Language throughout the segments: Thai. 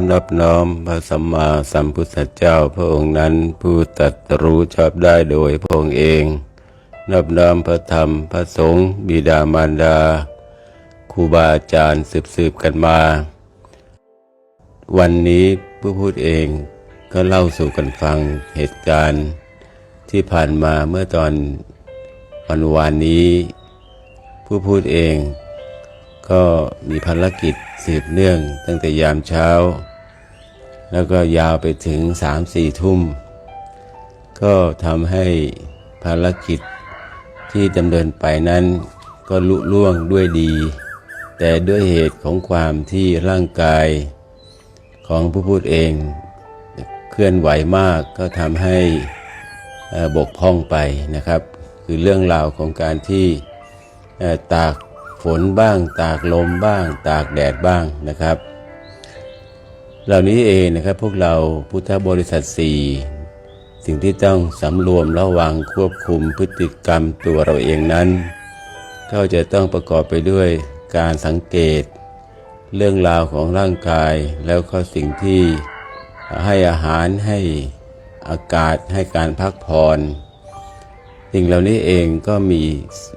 ขอนอบน้อมพระสัมมาสัมพุทธเจ้าพระองค์นั้นผู้ตรัสรู้ชอบได้โดยพระองค์เอง นอบน้อมพระธรรมพระสงฆ์บิดามารดาครูบาอาจารย์สืบสืบกันมา วันนี้ผู้พูดเองก็เล่าสู่กันฟังเหตุการณ์ที่ผ่านมาเมื่อตอนวันวานนี้ ผู้พูดเองก็มีภารกิจสืบเนื่องตั้งแต่ยามเช้า แล้วก็ยาวไปถึงสามสี่ทุ่ม ก็ทำให้ภารกิจที่ดำเนินไปนั้นก็ลุล่วงด้วยดี แต่ด้วยเหตุของความที่ร่างกายของผู้พูดเองเคลื่อนไหวมากก็ทำให้บกพร่องไปนะครับ คือเรื่องราวของการที่ตากฝนบ้าง ตากลมบ้าง ตากแดดบ้างนะครับ เหล่านี้เองนะครับพวกเราพุทธบริษัทสี่สิ่งที่ต้องสำรวมระวังควบคุมพฤติกรรมตัวเราเองนั้น ก็จะต้องประกอบไปด้วยการสังเกต เรื่องราวของร่างกายแล้วก็สิ่งที่ให้อาหารให้อากาศให้การพักผ่อนสิ่งเหล่านี้เองก็มี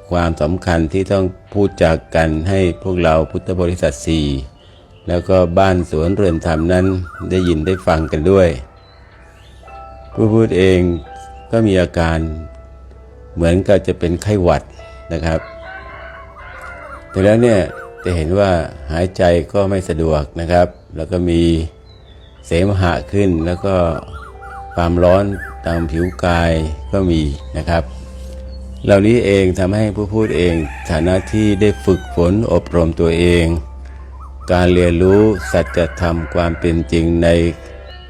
ความสำคัญที่ต้องพูดจากกันให้พวกเราพุทธบริษัทสี่ แล้วก็บ้านสวนเรือนธรรมนั้นได้ยินได้ฟังกันด้วย ผู้พูดเองก็มีอาการเหมือนกับจะเป็นไข้หวัดนะครับ แต่แล้วเนี่ยจะเห็นว่าหายใจก็ไม่สะดวกนะครับ แล้วก็มีเสมหะขึ้นแล้วก็ความร้อนตามผิวกายก็มีนะครับ เหล่านี้เองทำให้ผู้พูดเองฐานะที่ได้ฝึกฝนอบรมตัวเอง การเรียนรู้สัจธรรมความเป็นจริงใน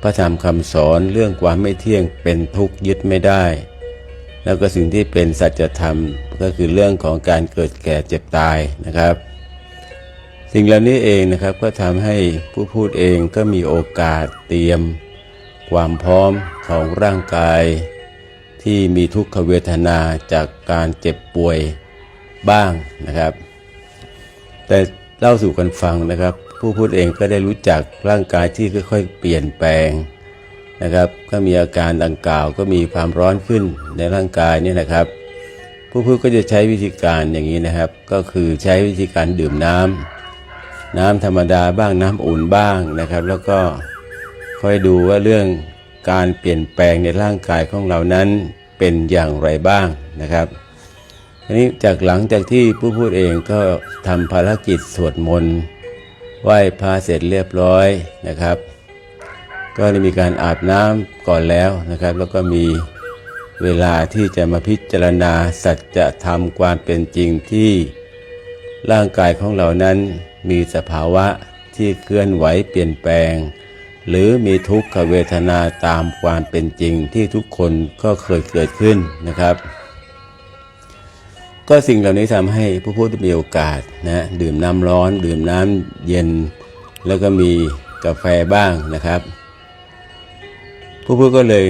พระธรรมคำสอนเรื่องความไม่เที่ยงเป็นทุกข์ยึดไม่ได้ แล้วก็สิ่งที่เป็นสัจธรรมก็คือเรื่องของการเกิดแก่เจ็บตายนะครับ สิ่งเหล่านี้เองนะครับก็ทำให้ผู้พูดเองก็มีโอกาสเตรียม ความพร้อมของร่างกาย ที่มีทุกขเวทนาจากการเจ็บป่วยบ้างนะครับ แต่ เล่าสู่กันฟังนะครับ ผู้พูดเองก็ได้รู้จักร่างกายที่ค่อยๆ เปลี่ยนแปลงนะครับ ก็มีอาการดังกล่าวก็มีความร้อนขึ้นในร่างกายนี่นะครับ ผู้พูดก็จะใช้วิธีการอย่างนี้นะครับ ก็คือใช้วิธีการดื่มน้ำน้ำธรรมดาบ้างน้ำอุ่นบ้างนะครับ แล้วก็ค่อยดูว่าเรื่องการเปลี่ยนแปลงในร่างกายของเรานั้นเป็นอย่างไรบ้างนะครับ ทีนี้จากหลังจากที่ผู้พูดเองก็ทำภารกิจสวดมนต์ไหว้พระเสร็จเรียบร้อยนะครับ ก็ได้มีการอาบน้ำก่อนแล้วนะครับ แล้วก็มีเวลาที่จะมาพิจารณาสัจธรรมความเป็นจริงที่ร่างกายของเรานั้นมีสภาวะที่เคลื่อนไหวเปลี่ยนแปลง หรือมีทุกขเวทนาตามความเป็นจริงที่ทุกคนก็เคยเกิดขึ้นนะครับ ก็สิ่งเหล่านี้ทำให้ผู้พูดมีโอกาสนะดื่มน้ำร้อน ดื่มน้ำเย็น แล้วก็มีกาแฟบ้างนะครับ ผู้พูดก็เลย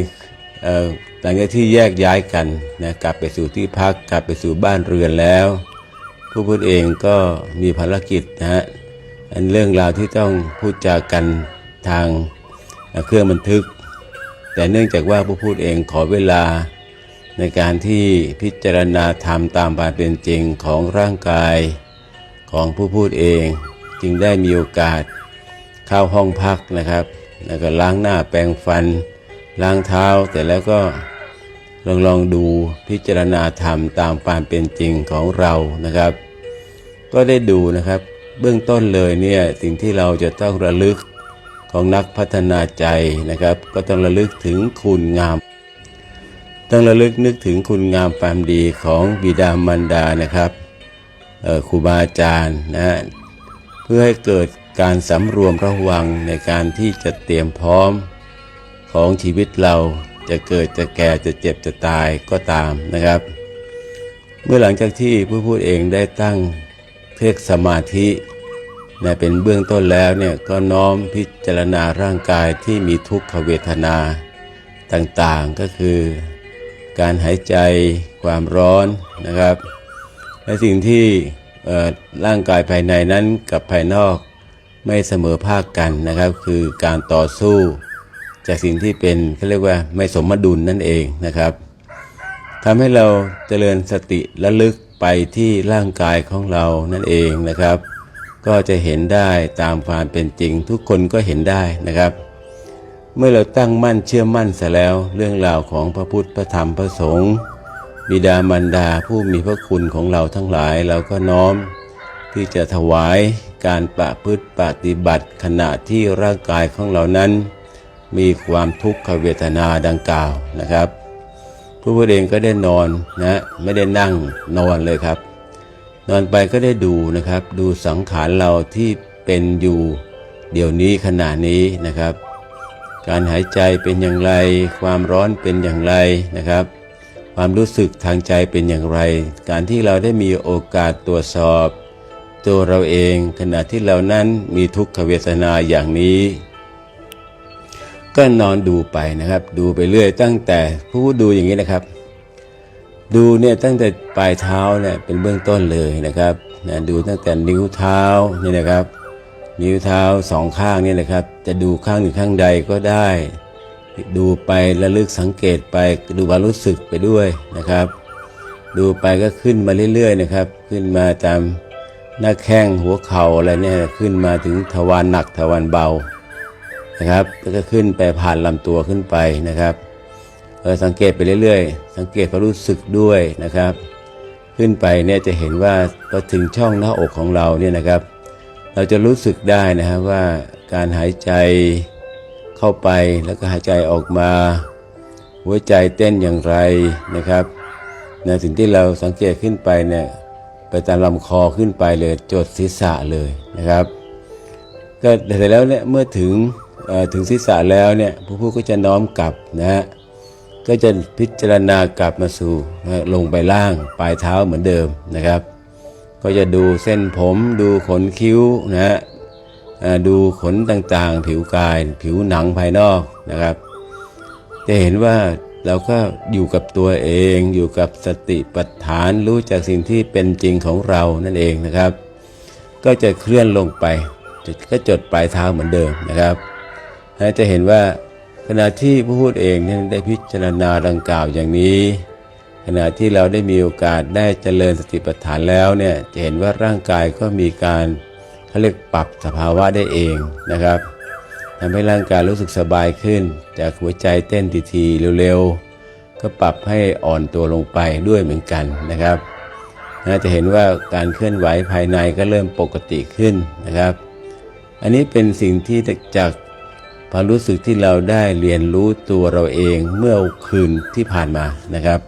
เอ่อหลังจากที่แยกย้ายกันนะกลับไปสู่ที่พักกลับไปสู่บ้านเรือนแล้ว ผู้พูดเองก็มีภารกิจนะฮะอันเรื่องราวที่ต้องพูดจากันทางเครื่องบันทึก แต่เนื่องจากว่าผู้พูดเองขอเวลา ในการที่พิจารณาธรรมตามความเป็นจริงของร่างกายของผู้พูดเอง จึงได้มีโอกาสเข้าห้องพักนะครับแล้วก็ล้างหน้าแปรงฟัน ล้างเท้าแต่แล้วก็ลองลองดูพิจารณาธรรมตามความเป็นจริงของเรานะครับ ก็ได้ดูนะครับ เบื้องต้นเลยเนี่ยสิ่งที่เราจะต้องระลึกของนักพัฒนาใจนะครับ ก็ต้องระลึกถึงคุณงาม ต้องระลึกนึกถึงคุณงามความดีของบิดามารดานะครับครูบาอาจารย์นะเพื่อให้เกิดการสำรวมระวังในการที่จะเตรียมพร้อมของชีวิตเราจะเกิดจะแก่จะเจ็บจะตายก็ตามนะครับ เมื่อหลังจากที่ผู้พูดเองได้ตั้งเทกสมาธินะเป็นเบื้องต้นแล้วเนี่ยก็น้อมพิจารณาร่างกายที่มีทุกขเวทนาต่างๆก็คือ การหายใจความร้อนนะครับ และสิ่งที่ร่างกายภายในนั้นกับภายนอกไม่เสมอภาคกันนะครับ คือการต่อสู้ จากสิ่งที่เป็นเขาเรียกว่าไม่สมดุลนั่นเองนะครับทำให้เราเจริญสติระลึกไปที่ร่างกายของเรานั่นเองนะครับ ก็จะเห็นได้ตามความเป็นจริงทุกคนก็เห็นได้นะครับ เมื่อเราตั้งมั่นเชื่อมั่นเสร็จแล้ว เรื่องราวของพระพุทธพระธรรมพระสงฆ์บิดามารดาผู้มีพระคุณของเราทั้งหลายเราก็น้อม ที่จะถวายการประพฤติปฏิบัติขณะที่ร่างกายของเรานั้น มีความทุกขเวทนาดังกล่าวนะครับ ผู้พูดเองก็ได้นอนนะไม่ได้นั่งนอนเลยครับ นอนไปก็ได้ดูนะครับ ดูสังขารเราที่เป็นอยู่ เดี๋ยวนี้ขณะนี้นะครับ การหายใจเป็นอย่างไร ความร้อนเป็นอย่างไรนะครับ ความรู้สึกทางใจเป็นอย่างไร การที่เราได้มีโอกาสตรวจสอบ ตัวเราเองขณะที่เรานั้นมีทุกขเวทนาอย่างนี้ ก็นอนดูไปนะครับ ดูไปเรื่อยตั้งแต่ผู้ดูอย่างนี้นะครับ ดูเนี่ยตั้งแต่ปลายเท้าเนี่ยเป็นเบื้องต้นเลยนะครับนะดูตั้งแต่นิ้วเท้านี่นะครับ นิ้วเท้าสองข้างนี่นะครับ จะดูข้างหนึ่งข้างใดก็ได้ ดูไประลึกสังเกตไปดูความรู้สึกไปด้วยนะครับ ดูไปก็ขึ้นมาเรื่อยๆนะครับ ขึ้นมาตามหน้าแข้งหัวเข่าอะไรเนี่ยขึ้นมาถึงทวารหนักทวารเบานะครับแล้วก็ขึ้นไปผ่านลำตัวขึ้นไปนะครับเออสังเกตไปเรื่อยๆ สังเกตความรู้สึกด้วยนะครับ ขึ้นไปเนี่ยจะเห็นว่าพอถึงช่องหน้าอกของเราเนี่ยนะครับ เราจะรู้สึกได้นะครับว่าการหายใจเข้าไปแล้วก็หายใจออกมา หัวใจเต้นอย่างไรนะครับนะสิ่งที่เราสังเกตขึ้นไปเนี่ยไปตามลำคอขึ้นไปเลยจดศีรษะเลยนะครับก็เสร็จแล้วเนี่ยเมื่อถึงถึงศีรษะแล้วเนี่ยผู้พูดก็จะน้อมกลับนะฮะก็จะพิจารณากลับมาสู่ลงไปล่างปลายเท้าเหมือนเดิมนะครับ ก็จะดูเส้นผมดูขนคิ้วนะฮะดูขนต่างๆ ผิวกาย ผิวหนังภายนอกนะครับ จะเห็นว่าเราก็อยู่กับตัวเองอยู่กับสติปัฏฐานรู้จากสิ่งที่เป็นจริงของเรานั่นเองนะครับ ก็จะเคลื่อนลงไปก็จดปลายเท้าเหมือนเดิมนะครับจะเห็นว่าขณะที่ผู้พูดเองนี่ยได้พิจารณาดังกล่าวอย่างนี้ ขณะที่เราได้มีโอกาสได้เจริญสติปัฏฐานแล้วเนี่ยจะเห็นว่าร่างกายก็มีการเขาเรียกปรับสภาวะได้เองนะครับทำให้ร่างกายรู้สึกสบายขึ้น จากหัวใจเต้นทีๆเร็วๆ ก็ปรับให้อ่อนตัวลงไปด้วยเหมือนกันนะครับน่าจะเห็นว่าการเคลื่อนไหวภายในก็เริ่มปกติขึ้นนะครับ อันนี้เป็นสิ่งที่จากความรู้สึกที่เราได้เรียนรู้ตัวเราเองเมื่อคืนที่ผ่านมานะครับ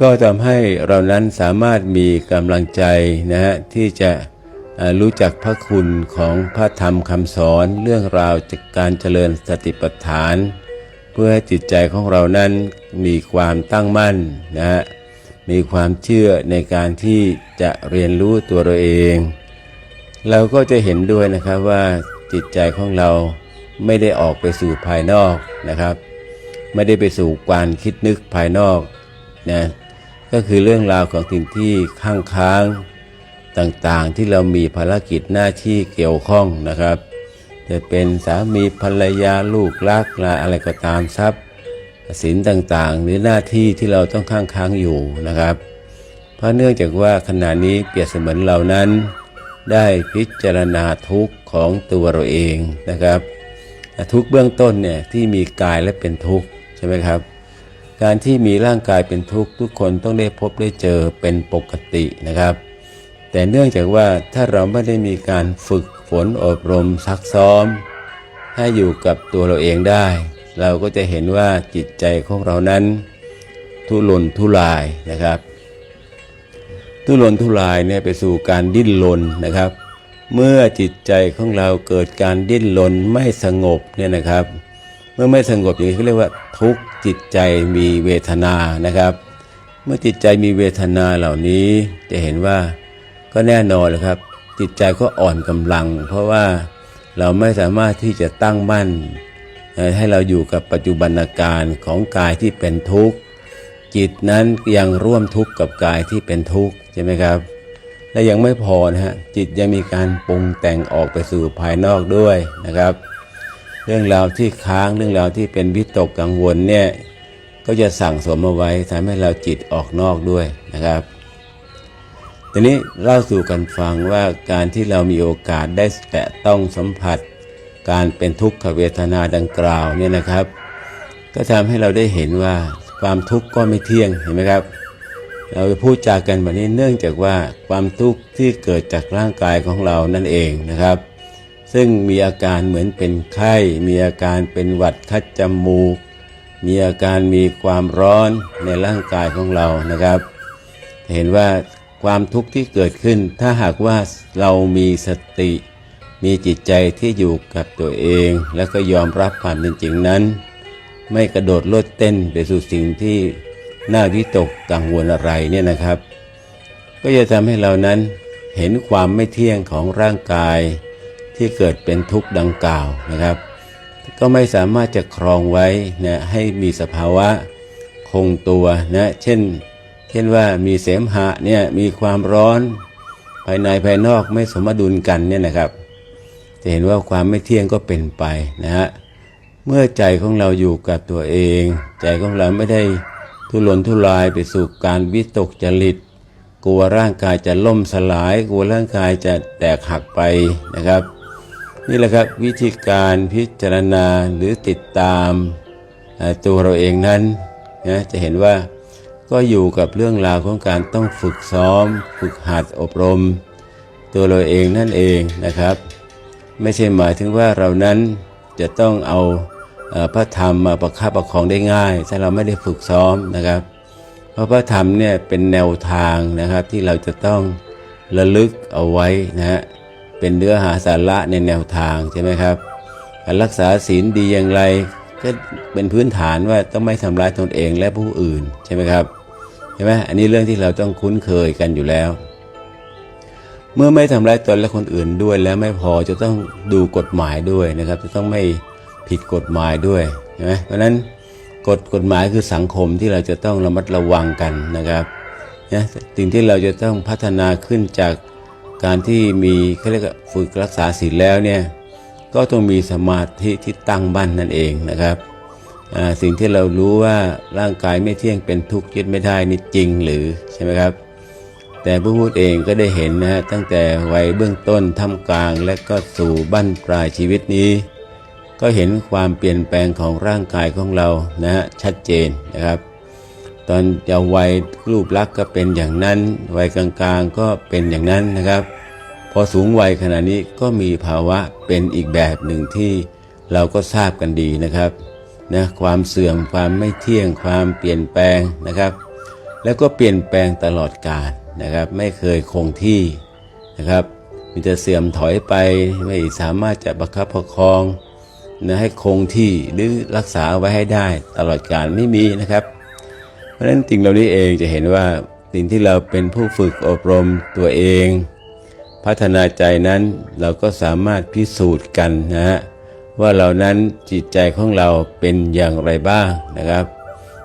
ก็ทำให้เรานั้นสามารถมีกำลังใจนะฮะที่จะรู้จักพระคุณของพระธรรมคำสอนเรื่องราวจากการเจริญสติปัฏฐาน เพื่อให้จิตใจของเรานั้นมีความตั้งมั่นนะฮะมีความเชื่อในการที่จะเรียนรู้ตัวเราเอง เราก็จะเห็นด้วยนะครับว่าจิตใจของเราไม่ได้ออกไปสู่ภายนอกนะครับ ไม่ได้ไปสู่การคิดนึกภายนอกนะ ก็คือเรื่องราวของสิ่งที่ข้างค้างต่างๆ ที่เรามีภารกิจหน้าที่เกี่ยวข้องนะครับ จะเป็นสามีภรรยาลูกรักลาอะไรก็ตามทรัพย์สินต่างๆ หรือหน้าที่ที่เราต้องข้างค้างอยู่นะครับ เพราะเนื่องจากว่าขณะนี้เปรียบเสมือนเรานั้น ได้พิจารณาทุกข์ของตัวเราเองนะครับทุกเบื้องต้นเนี่ยที่มีกายและเป็นทุกข์ใช่ไหมครับ การที่มีร่างกายเป็นทุกข์ทุกคนต้องได้พบได้เจอเป็นปกตินะครับ แต่เนื่องจากว่าถ้าเราไม่ได้มีการฝึกฝนอบรมซักซ้อม ให้อยู่กับตัวเราเองได้ เราก็จะเห็นว่าจิตใจของเรานั้น ทุรนทุรายนะครับ ทุรนทุรายเนี่ยไปสู่การดิ้นรนนะครับ เมื่อจิตใจของเราเกิดการดิ้นรนไม่สงบเนี่ยนะครับ เมื่อไม่สงบอย่างนี้เขาเรียกว่าทุกข์ จิตใจมีเวทนานะครับ เมื่อจิตใจมีเวทนาเหล่านี้จะเห็นว่าก็แน่นอนเลยครับ จิตใจก็อ่อนกำลัง เพราะว่าเราไม่สามารถที่จะตั้งมั่น ให้เราอยู่กับปัจจุบันการของกายที่เป็นทุกข์ จิตนั้นยังร่วมทุกข์กับกายที่เป็นทุกข์ใช่ไหมครับและยังไม่พอนะฮะจิตยังมีการปรุงแต่งออกไปสู่ภายนอกด้วยนะครับ เรื่องราวที่ค้างเรื่องราวที่เป็นวิตกกังวลเนี่ยก็จะสั่งสมเอาไว้ทำให้เราจิตออกนอกด้วยนะครับทีนี้เล่าสู่กันฟังว่าการที่เรามีโอกาสได้แตะต้องสัมผัส การเป็นทุกขเวทนาดังกล่าวเนี่ยนะครับ ก็ทำให้เราได้เห็นว่าความทุกข์ก็ไม่เที่ยงเห็นไหมครับ เราไปพูดจากันแบบนี้เนื่องจากว่าความทุกข์ที่เกิดจากร่างกายของเรานั่นเองนะครับ ซึ่งมีอาการเหมือนเป็นไข้ มีอาการเป็นหวัดคัดจมูก มีอาการมีความร้อนในร่างกายของเรานะครับ เห็นว่าความทุกข์ที่เกิดขึ้น ถ้าหากว่าเรามีสติ มีจิตใจที่อยู่กับตัวเอง แล้วก็ยอมรับความเป็นจริงนั้น ไม่กระโดดโลดเต้นไปสู่สิ่งที่น่าวิตกกังวลอะไรเนี่ยนะครับ ก็จะทำให้เรานั้นเห็นความไม่เที่ยงของร่างกาย ที่เกิดเป็นทุกข์ดังกล่าวนะครับ ก็ไม่สามารถจะครองไว้นะให้มีสภาวะคงตัวนะเช่น เช่นว่ามีเสมหะเนี่ยมีความร้อน ภายในภายนอกไม่สมดุลกันเนี่ยนะครับ จะเห็นว่าความไม่เที่ยงก็เป็นไปนะฮะเมื่อใจของเราอยู่กับตัวเอง ใจของเราไม่ได้ทุรนทุรายไปสู่การวิตกจริต กลัวร่างกายจะล่มสลาย กลัวร่างกายจะแตกหักไปนะครับ นี่แหละครับวิธีการพิจารณาหรือติดตามตัวเราเองนั้นนะจะเห็นว่าก็อยู่กับเรื่องราวของการต้องฝึกซ้อม ฝึกหัดอบรม ตัวเราเองนั่นเองนะครับ ไม่ใช่หมายถึงว่าเรานั้นจะต้องเอาพระธรรมมาประคับประคองได้ง่าย ถ้าเราไม่ได้ฝึกซ้อมนะครับ เพราะพระธรรมเนี่ยเป็นแนวทางนะครับที่เราจะต้องระลึกเอาไว้นะฮะ เป็นเนื้อหาสาระในแนวทางใช่ไหมครับการรักษาศีลดีอย่างไร ก็เป็นพื้นฐานว่าต้องไม่ทำร้ายตนเองและผู้อื่นใช่ไหมครับใช่ไหมอันนี้เรื่องที่เราต้องคุ้นเคยกันอยู่แล้ว เมื่อไม่ทำร้ายตนและคนอื่นด้วยแล้วไม่พอจะต้องดูกฎหมายด้วยนะครับ จะต้องไม่ผิดกฎหมายด้วยใช่ไหมเพราะฉะนั้นกฎกฎหมายคือสังคมที่เราจะต้องระมัดระวังกันนะครับนะสิ่งที่เราจะต้องพัฒนาขึ้นจาก การที่มีเขาเรียกฝึกรักษาศีลแล้วเนี่ยก็ต้องมีสมาธิที่ตั้งมั่นนั่นเองนะครับสิ่งที่เรารู้ว่าร่างกายไม่เที่ยงเป็นทุกข์ยึดไม่ได้นี่จริงหรือใช่ไหมครับ แต่ผู้พูดเองก็ได้เห็นนะฮะตั้งแต่วัยเบื้องต้นท่ามกลาง และก็สู่บั้นปลายชีวิตนี้ ก็เห็นความเปลี่ยนแปลงของร่างกายของเรานะฮะชัดเจนนะครับ ตอนเยาว์วัยรูปลักษณ์ก็เป็นอย่างนั้น วัยกลางๆก็เป็นอย่างนั้นนะครับ พอสูงวัยขณะนี้ก็มีภาวะเป็นอีกแบบหนึ่งที่เราก็ทราบกันดีนะครับนะความเสื่อมความไม่เที่ยงความเปลี่ยนแปลงนะครับ แล้วก็เปลี่ยนแปลงตลอดกาลนะครับ ไม่เคยคงที่นะครับมีแต่เสื่อมถอยไปไม่สามารถจะประคับประคองนะให้คงที่หรือรักษาไว้ให้ได้ตลอดกาลไม่มีนะครับ เพราะฉะนั้นสิ่งเหล่านี้เองจะเห็นว่าสิ่งที่เราเป็นผู้ฝึกอบรมตัวเอง พัฒนาใจนั้นเราก็สามารถพิสูจน์กันนะฮะว่าเรานั้นจิตใจของเราเป็นอย่างไรบ้างนะครับ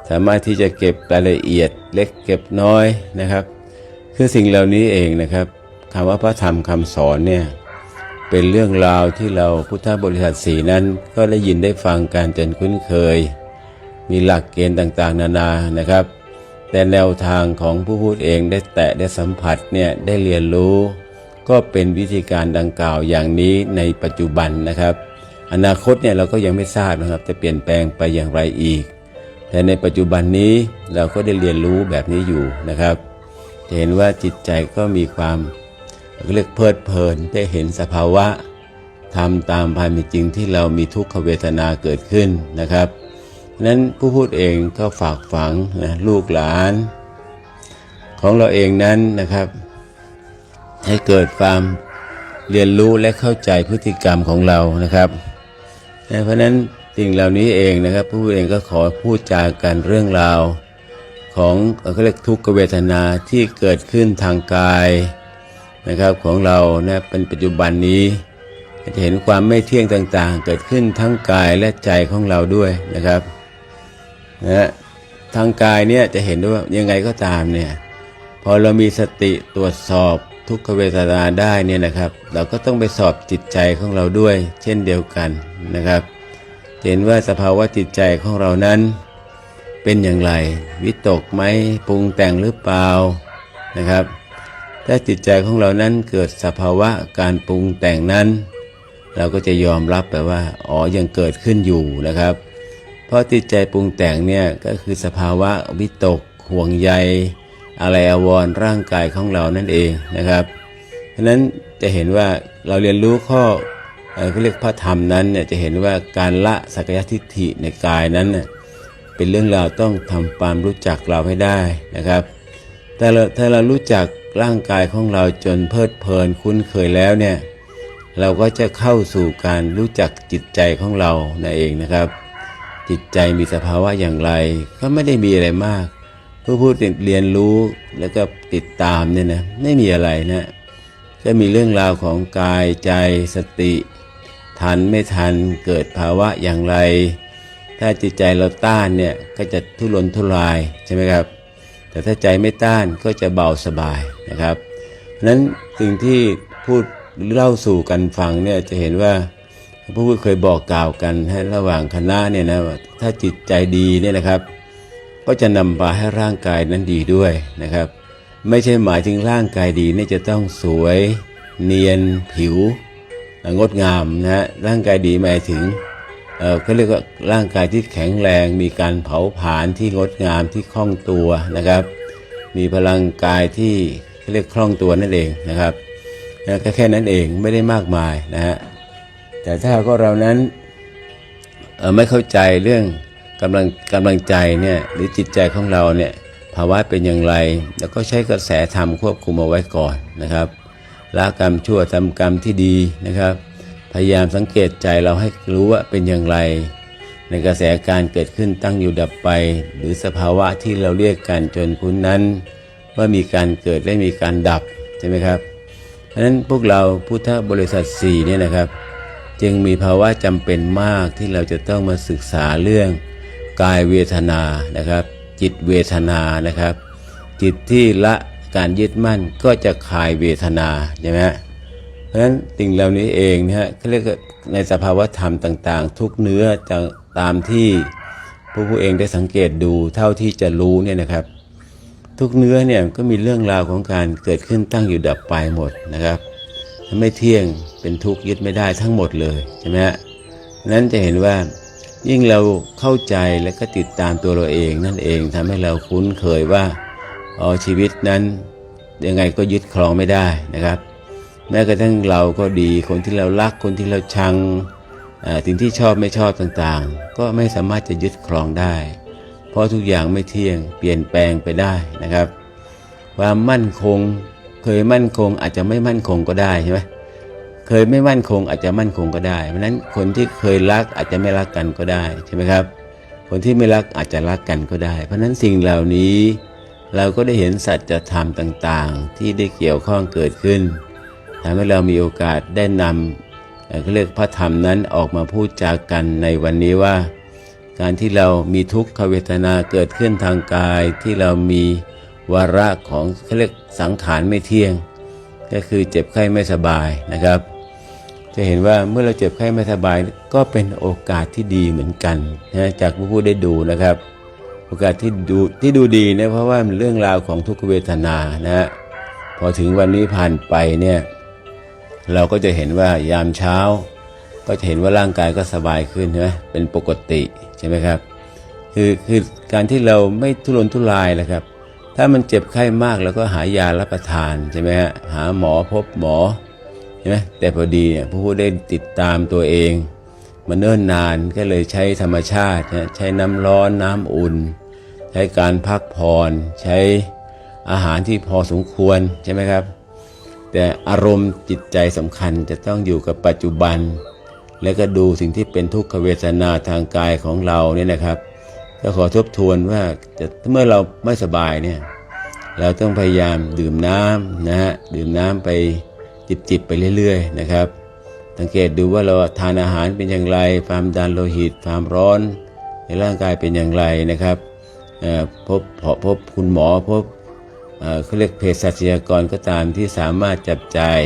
สามารถที่จะเก็บรายละเอียดเล็กเก็บน้อยนะครับ คือสิ่งเหล่านี้เองนะครับคำว่าพระธรรมคำสอนเนี่ยเป็นเรื่องราวที่เราพุทธบริษัทสีนั้นก็ได้ยินได้ฟังกันจนคุ้นเคย มีหลักเกณฑ์ต่างๆ นานานะครับ แต่แนวทางของผู้พูดเองได้แตะได้สัมผัสเนี่ยได้เรียนรู้ ก็เป็นวิธีการดังกล่าวอย่างนี้ในปัจจุบันนะครับ อนาคตเนี่ยเราก็ยังไม่ทราบนะครับจะเปลี่ยนแปลงไปอย่างไรอีก แต่ในปัจจุบันนี้เราก็ได้เรียนรู้แบบนี้อยู่นะครับ จะเห็นว่าจิตใจก็มีความเรียกเพลิดเพลินได้เห็นสภาวะทำตามความเป็นจริงที่เรามีทุกขเวทนาเกิดขึ้นนะครับ นั้นผู้พูดเองก็ฝากฝังนะลูกหลาน ของเราเองนั้นนะครับ ให้เกิดความเรียนรู้และเข้าใจพฤติกรรมของเรานะครับนะเพราะนั้นสิ่งเหล่านี้เองนะครับ ผู้พูดเองก็ขอพูดจากันเรื่องราว ของเอ่อเขาเรียกทุกขเวทนาที่เกิดขึ้นทางกายนะครับของเรานะเป็นปัจจุบันนี้จะเห็นความไม่เที่ยงต่างๆ เกิดขึ้นทั้งกายและใจของเราด้วยนะครับ นะทางกายเนี่ยจะเห็นด้วยว่ายังไงก็ตามเนี่ยพอเรามีสติตรวจสอบทุกขเวทนาได้เนี่ยนะครับ เราก็ต้องไปสอบจิตใจของเราด้วย เช่นเดียวกันนะครับเห็นว่าสภาวะจิตใจของเรานั้น เป็นอย่างไร วิตกไหมปรุงแต่งหรือเปล่านะครับ ถ้าจิตใจของเรานั้นเกิดสภาวะการปรุงแต่งนั้น เราก็จะยอมรับไปว่าอ๋อยังเกิดขึ้นอยู่นะครับ เพราะจิตใจปรุงแต่งเนี่ยก็คือสภาวะวิตก ห่วงใย อะไรอาวรร่างกายของเรานั่นเองนะครับเพราะนั้นจะเห็นว่าเราเรียนรู้ข้อเขาเรียกพระธรรมนั้นเนี่ยจะเห็นว่าการละสักยทิฏฐิในกายนั้นเป็นเรื่องเราต้องทำความรู้จักเราให้ได้นะครับถ้าเราถ้าเรารู้จักร่างกายของเราจนเพลิดเพลินคุ้นเคยแล้วเนี่ยเราก็จะเข้าสู่การรู้จักจิตใจของเรานั่นเองนะครับ จิตใจมีสภาวะอย่างไร ก็ไม่ได้มีอะไรมาก ผู้พูดเรียนรู้แล้วก็ติดตามเนี่ยนะไม่มีอะไรนะก็มีเรื่องราวของกายใจสติ ทันไม่ทันเกิดภาวะอย่างไร ถ้าจิตใจเราต้านเนี่ยก็จะทุรนทุรายใช่ไหมครับ แต่ถ้าใจไม่ต้านก็จะเบาสบายนะครับเพราะฉะนั้นสิ่งที่พูดเล่าสู่กันฟังเนี่ยจะเห็นว่า พระพุทธเคยบอกกล่าวกันให้ระหว่างคณะเนี่ยนะถ้าจิตใจดีเนี่ยนะครับ ก็จะนำพาให้ร่างกายนั้นดีด้วยนะครับ ไม่ใช่หมายถึงร่างกายดีนี่จะต้องสวย เนียนผิว งดงามนะฮะร่างกายดีหมายถึงเออเขาเรียกว่าร่างกายที่แข็งแรง มีการเผาผลาญที่งดงามที่คล่องตัวนะครับ มีพลังกายที่เขาเรียกคล่องตัวนั่นเองนะครับก็แค่นั้นเองไม่ได้มากมายนะฮะ แต่ถ้าก็เรานั้นไม่เข้าใจเรื่องกำลังกำลังใจเนี่ยหรือจิตใจของเราเนี่ยภาวะเป็นอย่างไร แล้วก็ใช้กระแสธรรมควบคุมเอาไว้ก่อนนะครับละกรรมชั่วทำกรรมที่ดีนะครับ พยายามสังเกตใจเราให้รู้ว่าเป็นอย่างไร ในกระแสการเกิดขึ้นตั้งอยู่ดับไป หรือสภาวะที่เราเรียกกันจนคุ้นนั้น ว่ามีการเกิดและมีการดับใช่ไหมครับเพราะฉะนั้นพวกเราพุทธบริษัทสี่เนี่ยนะครับ จึงมีภาวะจำเป็นมากที่เราจะต้องมาศึกษาเรื่องกายเวทนานะครับ จิตเวทนานะครับ จิตที่ละการยึดมั่นก็จะคลายเวทนาใช่ไหมฮะเพราะฉะนั้นสิ่งเหล่านี้เองนะฮะเขาเรียกในสภาวะธรรมต่างๆ ทุกเนื้อจะตามที่ผู้ผู้เองได้สังเกตดูเท่าที่จะรู้เนี่ยนะครับ ทุกเนื้อเนี่ยก็มีเรื่องราวของการเกิดขึ้นตั้งอยู่ดับไปหมดนะครับ ไม่เที่ยงเป็นทุกข์ยึดไม่ได้ทั้งหมดเลยใช่ไหมฮะนั้นจะเห็นว่ายิ่งเราเข้าใจและก็ติดตามตัวเราเองนั่นเองทำให้เราคุ้นเคยว่าอ๋อชีวิตนั้นยังไงก็ยึดครองไม่ได้นะครับ แม้กระทั่งเราก็ดีคนที่เรารักคนที่เราชังสิ่งที่ชอบไม่ชอบต่างๆ ก็ไม่สามารถจะยึดครองได้ เพราะทุกอย่างไม่เที่ยงเปลี่ยนแปลงไปได้นะครับ ความมั่นคง เคยมั่นคงอาจจะไม่มั่นคงก็ได้ใช่ไหมเคยไม่มั่นคงอาจจะมั่นคงก็ได้ เพราะนั้นคนที่เคยรักอาจจะไม่รักกันก็ได้ใช่ไหมครับ คนที่ไม่รักอาจจะรักกันก็ได้ เพราะนั้นสิ่งเหล่านี้เราก็ได้เห็นสัจธรรมต่างๆ ที่ได้เกี่ยวข้องเกิดขึ้นทำให้เรามีโอกาสได้นำเอ่อเขาเรียกพระธรรมนั้นออกมาพูดจากันในวันนี้ว่า การที่เรามีทุกขเวทนาเกิดขึ้นทางกายที่เรามี วาระของเขาเรียกสังขารไม่เที่ยง ก็คือเจ็บไข้ไม่สบายนะครับ จะเห็นว่าเมื่อเราเจ็บไข้ไม่สบายก็เป็นโอกาสที่ดีเหมือนกันนะจากผู้ผู้ได้ดูนะครับ โอกาสที่ดูที่ดูดีนะเพราะว่ามันเรื่องราวของทุกเวทนานะพอถึงวันนี้ผ่านไปเนี่ยเราก็จะเห็นว่ายามเช้า ก็จะเห็นว่าร่างกายก็สบายขึ้นใช่ไหมเป็นปกติใช่ไหมครับคือคือการที่เราไม่ทุรนทุรายแหละครับ ถ้ามันเจ็บไข้มากเราก็หายารับประทานใช่ไหมฮะหาหมอพบหมอใช่ไหมแต่พอดีเนี่ยผู้ผู้ได้ติดตามตัวเองมาเนิ่นนานก็เลยใช้ธรรมชาติใช้น้ำร้อนน้ำอุ่น ใช้การพักผ่อนใช้อาหารที่พอสมควรใช่ไหมครับ แต่อารมณ์จิตใจสำคัญจะต้องอยู่กับปัจจุบัน แล้วก็ดูสิ่งที่เป็นทุกขเวทนาทางกายของเราเนี่ยนะครับ ก็ขอทบทวนว่าจะเมื่อเราไม่สบายเนี่ยเราต้องพยายามดื่มน้ำนะฮะดื่มน้ำไปจิบๆไปเรื่อย ๆ นะครับ สังเกตดูว่าเราทานอาหารเป็นอย่างไรความดันโลหิตความร้อน ในร่างกายเป็นอย่างไรนะครับพบพบพบคุณหมอพบเขาเรียกเภสัชกรก็ตามที่สามารถจับจ่าย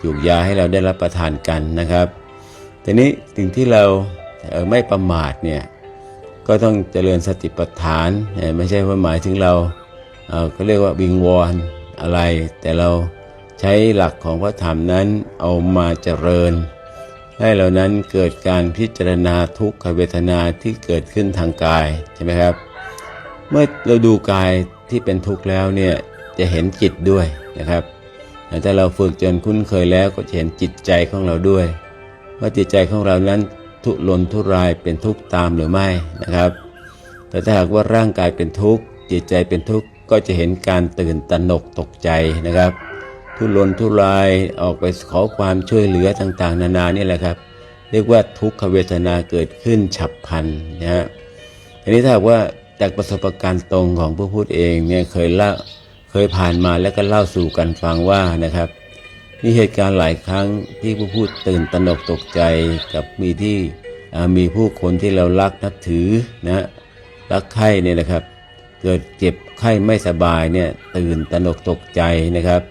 หยุกยาให้เราได้รับประทานกันนะครับทีนี้สิ่งที่เราไม่ประมาทเนี่ย ก็ต้องเจริญสติปัฏฐานไม่ใช่ว่าหมายถึงเราเอ่อก็เรียกว่าวิงวอนอะไร แต่เราใช้หลักของพระธรรมนั้นเอามาเจริญ ให้เรานั้นเกิดการพิจารณาทุกขเวทนาที่เกิดขึ้นทางกายใช่ไหมครับ เมื่อเราดูกายที่เป็นทุกข์แล้วเนี่ยจะเห็นจิตด้วยนะครับถ้าเราฝึกจนคุ้นเคยแล้วก็จะเห็นจิตใจของเราด้วย ว่าจิตใจของเรานั้น ทุรนทุรายเป็นทุกข์ตามหรือไม่นะครับ แต่ถ้าหากว่าร่างกายเป็นทุกข์จิตใจเป็นทุกข์ก็จะเห็นการตื่นตระหนกตกใจนะครับ ทุรนทุรายออกไปขอความช่วยเหลือต่างๆ นานานี่แหละครับ เรียกว่าทุกขเวทนาเกิดขึ้นฉับพลันนะฮะทีนี้ถ้าหากว่าจากประสบการณ์ตรงของผู้พูดเองเนี่ยเคยเล่าเคยผ่านมาแล้วก็เล่าสู่กันฟังว่านะครับ มีเหตุการณ์หลายครั้งที่ผู้พูดตื่นตระหนกตกใจกับมีที่มีผู้คนที่เรารักนับถือนะรักใคร่เนี่ยนะครับ เกิดเจ็บไข้ไม่สบายเนี่ยตื่นตระหนกตกใจนะครับ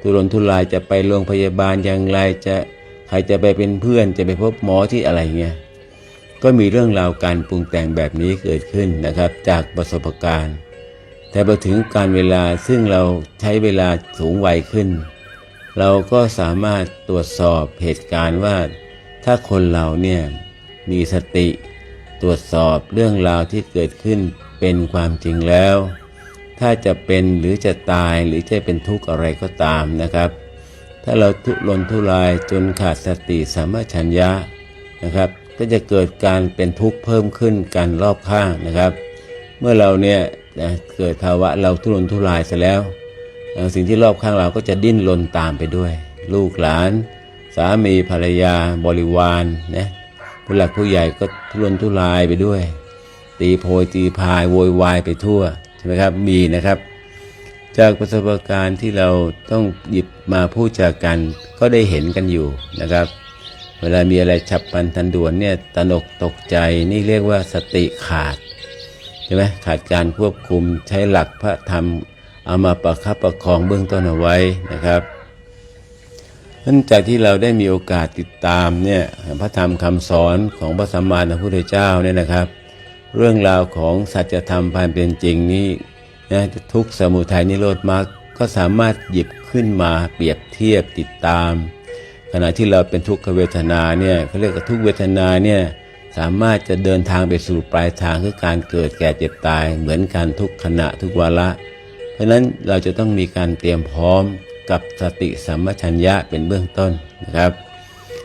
ทุรนทุรายจะไปโรงพยาบาลอย่างไรจะใครจะไปเป็นเพื่อนจะไปพบหมอที่อะไรเงี้ยก็มีเรื่องราวการปรุงแต่งแบบนี้เกิดขึ้นนะครับ จากประสบการณ์ แต่พอถึงการเวลาซึ่งเราใช้เวลาสูงวัยขึ้น เราก็สามารถตรวจสอบเหตุการณ์ว่า ถ้าคนเราเนี่ยมีสติ ตรวจสอบเรื่องราวที่เกิดขึ้นเป็นความจริงแล้ว ถ้าจะเป็นหรือจะตายหรือจะเป็นทุกข์อะไรก็ตามนะครับ ถ้าเราทุรนทุรายจนขาดสติสัมปชัญญะนะครับ ก็จะเกิดการเป็นทุกข์เพิ่มขึ้นกันรอบข้างนะครับ เมื่อเราเนี่ยเกิดภาวะเราทุรนทุรายเสร็จแล้ว สิ่งที่รอบข้างเราก็จะดิ้นรนตามไปด้วย ลูกหลาน สามีภรรยาบริวารนะผู้หลักผู้ใหญ่ก็ทุรนทุรายไปด้วย ตีโพยตีพายโวยวายไปทั่วใช่ไหมครับมีนะครับ จากประสบการณ์ที่เราต้องหยิบมาพูดจากกันก็ได้เห็นกันอยู่นะครับ เวลามีอะไรฉับพลันทันด่วนเนี่ยตนกตกใจนี่เรียกว่าสติขาดใช่ไหมขาดการควบคุมใช้หลักพระธรรม เอามาประคับประคองเบื้องต้นเอาไว้นะครับนั่นจากที่เราได้มีโอกาสติดตามเนี่ยพระธรรมคำสอนของพระสัมมาสัมพุทธเจ้าเนี่ยนะครับ เรื่องราวของสัจธรรมภายเป็นจริงนี้นะทุกสมุทัยนิโรธมรรคก็สามารถหยิบขึ้นมาเปรียบเทียบติดตาม ขณะที่เราเป็นทุกขเวทนาเนี่ยเขาเรียกว่าทุกเวทนาเนี่ยสามารถจะเดินทางไปสู่ปลายทางคือการเกิดแก่เจ็บตาย เหมือนกันทุกขณะทุกวาระ เพราะนั้นเราจะต้องมีการเตรียมพร้อมกับสติสัมปชัญญะเป็นเบื้องต้นนะครับ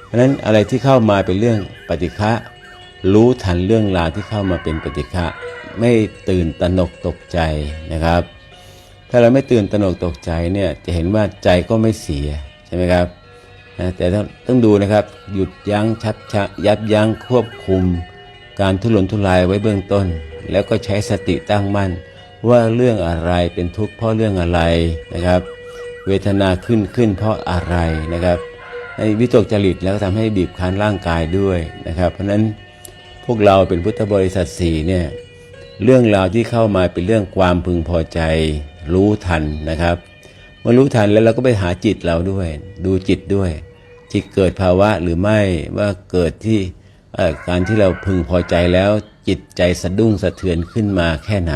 เพราะนั้นอะไรที่เข้ามาเป็นเรื่องปฏิฆะรู้ทันเรื่องราวที่เข้ามาเป็นปฏิฆะไม่ตื่นตระหนกตกใจนะครับ ถ้าเราไม่ตื่นตระหนกตกใจเนี่ยจะเห็นว่าใจก็ไม่เสียใช่ไหมครับนะแต่ต้องต้องดูนะครับหยุดยั้งชับชะยับยั้งควบคุม การทุรนทุรายไว้เบื้องต้น แล้วก็ใช้สติตั้งมั่น ว่าเรื่องอะไรเป็นทุกข์เพราะเรื่องอะไรนะครับ เวทนาขึ้นขึ้นเพราะอะไรนะครับในวิตกจริตแล้วก็ทำให้บีบคั้นร่างกายด้วยนะครับ เพราะฉะนั้นพวกเราเป็นพุทธบริษัทสี่เนี่ยเรื่องราวที่เข้ามาเป็นเรื่องความพึงพอใจ รู้ทันนะครับเมื่อรู้ทันแล้วเราก็ไปหาจิตเราด้วย ดูจิตด้วย จิตเกิดภาวะหรือไม่ว่าเกิดที่การที่เราพึงพอใจแล้วจิตใจสะดุ้งสะเทือนขึ้นมาแค่ไหน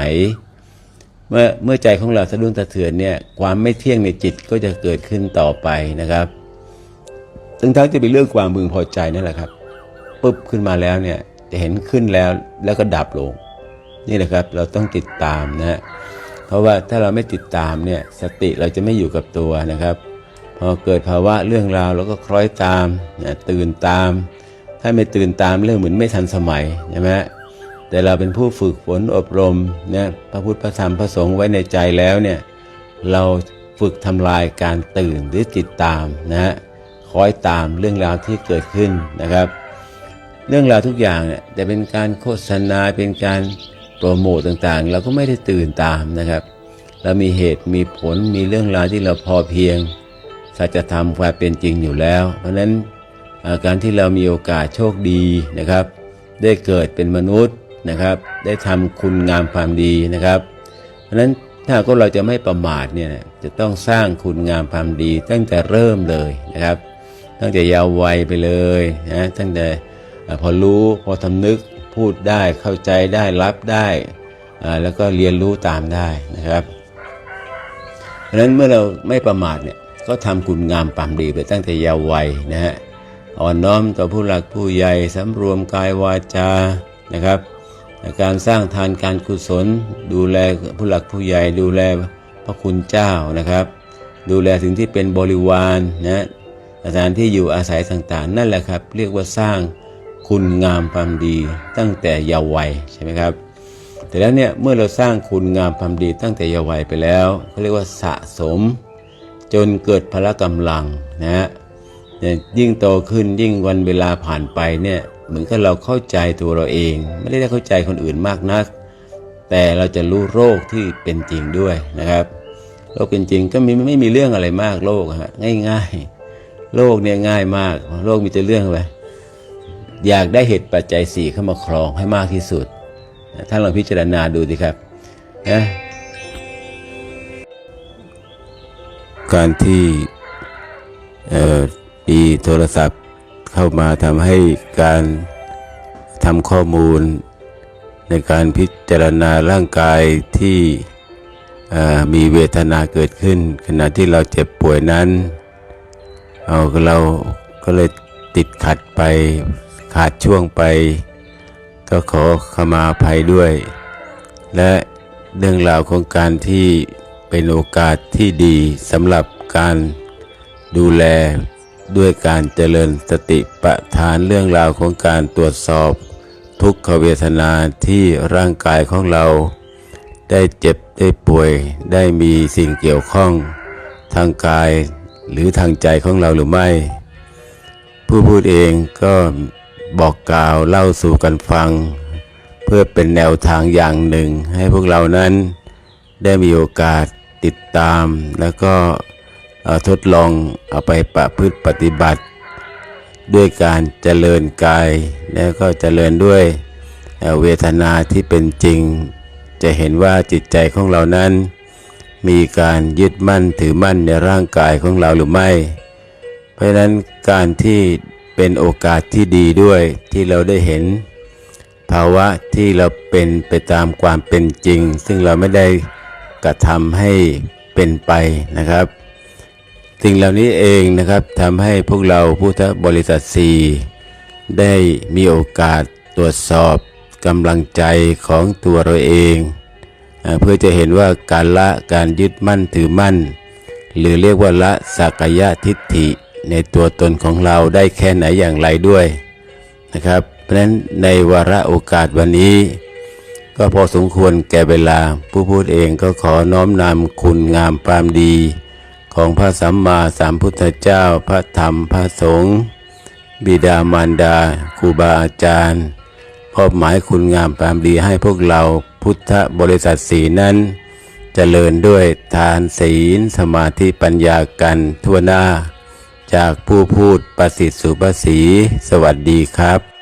เมื่อเมื่อใจของเราสะดุ้งสะเทือนเนี่ยความไม่เที่ยงในจิตก็จะเกิดขึ้นต่อไปนะครับทั้งทั้งจะเป็นเรื่องความพึงพอใจนั่นแหละครับปุ๊บขึ้นมาแล้วเนี่ยจะเห็นขึ้นแล้วแล้วก็ดับลง นี่แหละครับเราต้องติดตามนะเพราะว่าถ้าเราไม่ติดตามเนี่ยสติเราจะไม่อยู่กับตัวนะครับ พอเกิดภาวะเรื่องราวเราก็คล้อยตามนะตื่นตาม ถ้าไม่ตื่นตามเรื่องเหมือนไม่ทันสมัยใช่ไหม แต่เราเป็นผู้ฝึกฝนอบรมเนี่ยพระพุทธพระธรรมพระสงฆ์ไว้ในใจแล้วเนี่ยเราฝึกทำลายการตื่นหรือติดตามนะฮะคอยตามเรื่องราวที่เกิดขึ้นนะครับ เรื่องราวทุกอย่างเนี่ยแต่เป็นการโฆษณาเป็นการโปรโมตต่างๆ เราก็ไม่ได้ตื่นตามนะครับ เรามีเหตุมีผลมีเรื่องราวที่เราพอเพียงสัจธรรมความเป็นจริงอยู่แล้ว เพราะฉะนั้นอาการที่เรามีโอกาสโชคดีนะครับ ได้เกิดเป็นมนุษย์ นะครับ ได้ทำคุณงามความดีนะครับเพราะฉะนั้นถ้ากว่าเราจะไม่ประมาทเนี่ยจะต้องสร้างคุณงามความดี ตั้งแต่เริ่มเลยนะครับ ตั้งแต่ยาววัยไปเลยนะตั้งแต่พอรู้พอทำนึกพูดได้เข้าใจได้รับได้แล้วก็เรียนรู้ตามได้นะครับ เพราะฉะนั้นเมื่อเราไม่ประมาทเนี่ยก็ทำคุณงามความดีไปตั้งแต่ยาววัยนะฮะอ่อนน้อมต่อผู้หลักผู้ใหญ่สำรวมกายวาจานะครับ การสร้างทานการกุศล ดูแลผู้หลักผู้ใหญ่ดูแลพระคุณเจ้านะครับ ดูแลถึงที่เป็นบริวารนะสถานที่อยู่อาศัยต่างๆ นั่นแหละครับ เรียกว่าสร้างคุณงามความดีตั้งแต่เยาว์วัยใช่ไหมครับแต่แล้วเนี่ยเมื่อเราสร้างคุณงามความดีตั้งแต่เยาว์วัยไปแล้วเขาเรียกว่าสะสม จนเกิดพละกำลังนะฮะยิ่งโตขึ้นยิ่งวันเวลาผ่านไปเนี่ย เหมือนกับเราเข้าใจตัวเราเอง ไม่ได้เข้าใจคนอื่นมากนัก แต่เราจะรู้โรคที่เป็นจริงด้วยนะครับโรคเป็นจริงก็มีไม่มีเรื่องอะไรมากโรคฮะง่ายๆโรคเนี่ยง่ายมากโรคมีแต่เรื่องอะไรอยากได้เหตุปัจจัยสี่เข้ามาครองให้มากที่สุดท่านลองพิจารณาดูสิครับนะการที่เอ่อมีโทรศัพท์ เข้ามาทำให้การทำข้อมูล ในการพิจารณาร่างกายที่มีเวทนาเกิดขึ้น ขณะที่เราเจ็บป่วยนั้นเอาเราก็เลยติดขัดไปขาดช่วงไป ก็ขอขมาภัยด้วย และเรื่องราวของการที่เป็นโอกาสที่ดีสำหรับการดูแล ด้วยการเจริญสติปัฏฐานเรื่องราวของการตรวจสอบ ทุกขเวทนาที่ร่างกายของเรา ได้เจ็บได้ป่วยได้มีสิ่งเกี่ยวข้อง ทางกายหรือทางใจของเราหรือไม่ ผู้พูดเองก็บอกกล่าวเล่าสู่กันฟัง เพื่อเป็นแนวทางอย่างหนึ่ง ให้พวกเรานั้นได้มีโอกาสติดตามแล้วก็ ทดลองเอาไปประพฤติปฏิบัติ ด้วยการเจริญกายแล้วก็เจริญด้วยเเวทนาที่เป็นจริง จะเห็นว่าจิตใจของเรานั้น มีการยึดมั่นถือมั่นในร่างกายของเราหรือไม่ เพราะนั้นการที่เป็นโอกาสที่ดีด้วยที่เราได้เห็น ภาวะที่เราเป็นไปตามความเป็นจริง ซึ่งเราไม่ได้กระทำให้เป็นไปนะครับ สิ่งเหล่านี้เองนะครับทำให้พวกเราพุทธบริษัทสีได้มีโอกาสตรวจสอบกำลังใจของตัวเราเอง เพื่อจะเห็นว่าการละการยึดมั่นถือมั่น หรือเรียกว่าละสักยะทิฏฐิ ในตัวตนของเราได้แค่ไหนอย่างไรด้วยนะครับ เพราะฉะนั้นในวาระโอกาสวันนี้ ก็พอสมควรแก่เวลาผู้พูดเองก็ขอน้อมนำคุณงามความดี ของพระสัมมาสัมพุทธเจ้า พระธรรม พระสงฆ์ บิดามารดา ครูบาอาจารย์มอบหมายคุณงามความดีให้พวกเราพุทธบริษัทสีนั้นเจริญด้วยทานศีลสมาธิปัญญากันทั่วหน้า จากผู้พูดประสิทธิ์สุภาษีสวัสดีครับ